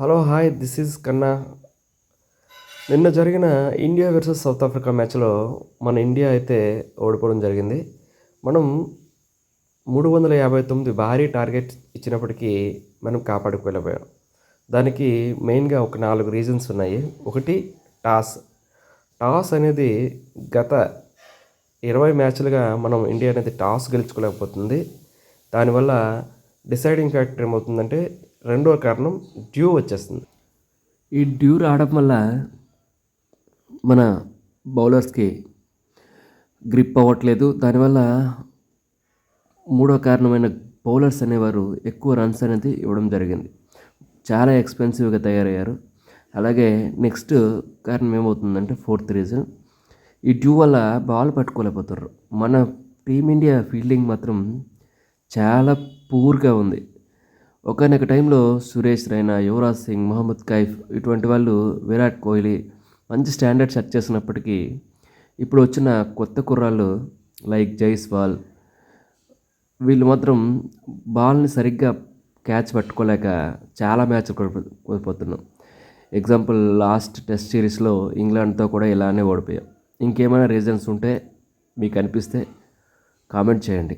Hello hi this is కన్నా. నిన్న జరిగిన ఇండియా వర్సెస్ సౌత్ ఆఫ్రికా మ్యాచ్లో మన ఇండియా అయితే ఓడిపోవడం జరిగింది. మనం మూడు వందల యాభై తొమ్మిది భారీ టార్గెట్ ఇచ్చినప్పటికీ మనం కాపాడుకోలేకపోయాం. దానికి మెయిన్గా ఒక నాలుగు రీజన్స్ ఉన్నాయి. ఒకటి టాస్. టాస్ అనేది గత ఇరవై మ్యాచ్లుగా మనం ఇండియా అనేది టాస్ గెలుచుకోలేకపోతుంది. దానివల్ల డిసైడింగ్ ఫ్యాక్టర్ ఏమవుతుందంటే రెండో కారణం డ్యూ వచ్చేస్తుంది. ఈ డ్యూ రావడం వల్ల మన బౌలర్స్కి గ్రిప్ అవ్వట్లేదు. దానివల్ల మూడో కారణమైన బౌలర్స్ అనేవారు ఎక్కువ రన్స్ అనేది ఇవ్వడం జరిగింది. చాలా ఎక్స్పెన్సివ్గా తయారయ్యారు. అలాగే నెక్స్ట్ కారణం ఏమవుతుందంటే ఫోర్త్ రీజన్. ఈ డ్యూ వల్ల బాల్ పట్టుకోలేకపోతారు మన టీమిండియా ఫీల్డింగ్ మాత్రం చాలా పూర్గా ఉంది. ఒకనొక టైంలో సురేష్ రైనా యువరాజ్ సింగ్ మహమ్మద్ కైఫ్ ఇటువంటి వాళ్ళు విరాట్ కోహ్లీ మంచి స్టాండర్డ్ సెట్ చేసినప్పటికీ ఇప్పుడు వచ్చిన కొత్త కుర్రాళ్ళు లైక్ జైస్వాల్ వీళ్ళు మాత్రం బాల్ని సరిగ్గా క్యాచ్ పట్టుకోలేక చాలా మ్యాచ్ కోల్పోతున్నాం ఎగ్జాంపుల్ లాస్ట్ టెస్ట్ సిరీస్లో ఇంగ్లాండ్తో కూడా ఇలానే ఓడిపోయాం. ఇంకేమైనా రీజన్స్ ఉంటే మీకు అనిపిస్తే కామెంట్ చేయండి.